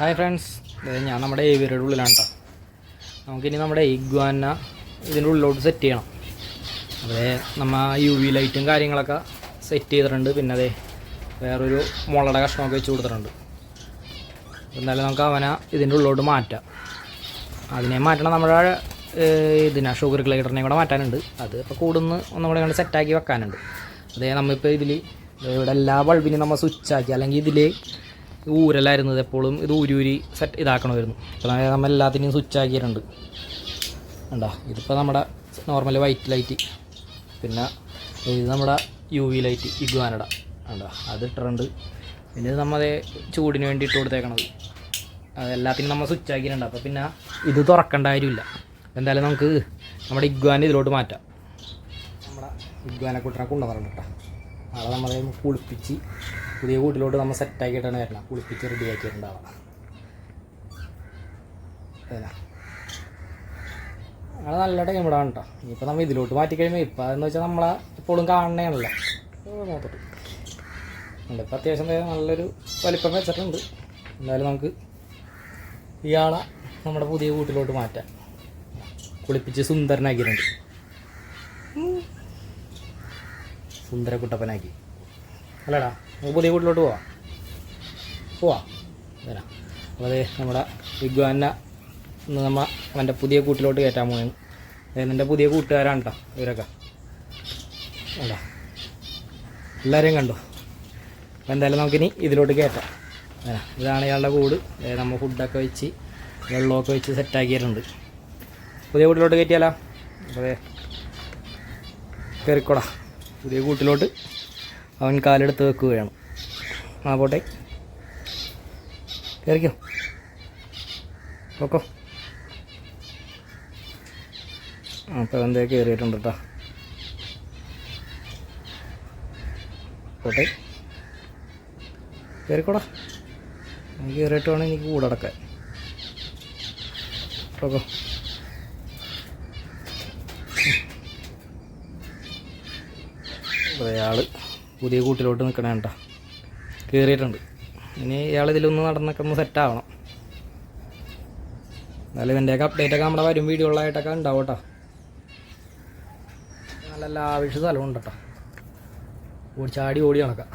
Hi friends ഞാൻ നമ്മുടെ ഏവിയറുടെ ഉള്ളിലാണ് കേട്ടോ നമുക്കിനി നമ്മുടെ ഇഗ്വാന ഇതിന്റെ ഉള്ളിലോട്ട് സെറ്റ് ചെയ്യണം. അതേ നമ്മ യു വി ലൈറ്റും കാര്യങ്ങളൊക്കെ സെറ്റ് ചെയ്തിട്ടുണ്ട്. പിന്നെ അതെ വേറൊരു മുളയുടെ കഷ്ണമൊക്കെ വെച്ച് കൊടുത്തിട്ടുണ്ട്. എന്തായാലും നമുക്ക് അവനെ ഇതിന്റെ ഉള്ളിലോട്ട് മാറ്റാം. അതിനെ മാറ്റണം നമ്മുടെ ഇതിനെ ഷുഗർ ഗ്ലൈഡറിനെ കൂടെ മാറ്റാനുണ്ട്. അത് ഇപ്പോൾ കൂടുന്ന് ഒന്നും കൂടെ കണ്ട് സെറ്റാക്കി വെക്കാനുണ്ട്. അതേ നമ്മളിപ്പോൾ ഇതിൽ ഇവിടെ എല്ലാ ബൾബിനും നമ്മൾ സ്വിച്ച് ആക്കി. അല്ലെങ്കിൽ ഇതിൽ ഊരലായിരുന്നത് എപ്പോഴും ഇത് ഊരി സെറ്റ് ഇതാക്കണമായിരുന്നു. അപ്പോൾ നമ്മൾ എല്ലാത്തിനെയും സ്വിച്ച് ആക്കിയിട്ടുണ്ട്. കണ്ടോ ഇതിപ്പോൾ നമ്മുടെ നോർമൽ വൈറ്റ് ലൈറ്റ് പിന്നെ ഇത് നമ്മുടെ യു വി ലൈറ്റ് ഇഗ്വാനട കണ്ടോ അത് ഇട്ടിട്ടുണ്ട്. പിന്നെ നമ്മൾ ചൂടിന് വേണ്ടി ഇട്ട് കൊടുത്തേക്കണത്. അത് എല്ലാത്തിനും നമ്മൾ സ്വിച്ച് ആക്കിയിട്ടുണ്ട്. അപ്പോൾ പിന്നെ ഇത് തുറക്കേണ്ട കാര്യമില്ല. എന്തായാലും നമുക്ക് നമ്മുടെ ഇഗ്വാൻ ഇതിലോട്ട് മാറ്റാം. നമ്മുടെ ഇഗ്വാനെ കുട്ടനെ കൊണ്ടുവന്നിട്ടുണ്ട്. കേട്ടോ നാളെ നമ്മൾ കുളിപ്പിച്ച് പുതിയ കൂട്ടിലോട്ട് നമ്മൾ സെറ്റാക്കിയിട്ടാണ് വരണം. കുളിപ്പിച്ച് റെഡിയാക്കിയിട്ടുണ്ടാവുക അതെ. അത് നല്ല ടൈമിടാണ് കേട്ടോ ഇനിയിപ്പോൾ നമ്മൾ ഇതിലോട്ട് മാറ്റിക്കഴിയുമ്പോൾ ഇപ്പം അതെന്ന് വെച്ചാൽ നമ്മളെ എപ്പോഴും കാണണേണല്ലോ. നോക്കട്ടെ. ഇപ്പം അത്യാവശ്യം നല്ലൊരു വലിപ്പം വെച്ചിട്ടുണ്ട്. എന്തായാലും നമുക്ക് ഇയാളെ നമ്മുടെ പുതിയ കൂട്ടിലോട്ട് മാറ്റാം. കുളിപ്പിച്ച് സുന്ദരനാക്കിയിട്ടുണ്ട്. സുന്ദരക്കുട്ടപ്പനാക്കി അല്ലടാ നമുക്ക് പുതിയ വീട്ടിലോട്ട് പോവാം. പോവാം. അതെ അപ്പോൾ അത് നമ്മുടെ വിഗ്വാനെ നമ്മ അവന്റെ പുതിയ കൂട്ടിലോട്ട് കയറ്റാൻ പോകുന്നു എന്റെ പുതിയ കൂട്ടുകാരാണ് കേട്ടോ ഇവരൊക്കെ. അല്ല എല്ലാവരെയും കണ്ടു? അപ്പോൾ എന്തായാലും നമുക്കിനി ഇതിലോട്ട് കയറ്റാം. അതെ ഇതാണ് ഇയാളുടെ കൂട്. നമ്മൾ ഫുഡൊക്കെ വെച്ച് വെള്ളമൊക്കെ വെച്ച് സെറ്റാക്കിയിട്ടുണ്ട്. പുതിയ കൂട്ടിലോട്ട് കയറ്റിയാലോ? അതെ കയറിക്കോടാ പുതിയ കൂട്ടിലോട്ട് അവൻ കാലെടുത്ത് വെക്കുകയാണ്. ആ പോട്ടെ. കയറിക്കോ ഓക്കോ അപ്പോൾ എന്തേ കയറിയിട്ടുണ്ട് കേട്ടോ പോട്ടെ. കയറിക്കോടാ കയറിയിട്ട് വേണം എനിക്ക് കൂടടക്കാൻ. ഓക്കോ അയാൾ പുതിയ കൂട്ടിലോട്ട് നിൽക്കണ കേട്ടോ കയറിയിട്ടുണ്ട് ഇനി ഇയാൾ ഇതിലൊന്ന് നടന്നൊക്കെ സെറ്റാവണം എന്നാലും ഇതിന്റെയൊക്കെ അപ്ഡേറ്റ് ഒക്കെ നമ്മുടെ വരും വീഡിയോകളായിട്ടൊക്കെ ഉണ്ടാവും കേട്ടോ നല്ല ലാവിഷ് സ്ഥലമുണ്ട് കേട്ടോ. ഓടി ചാടി ഓടി നടക്കാം.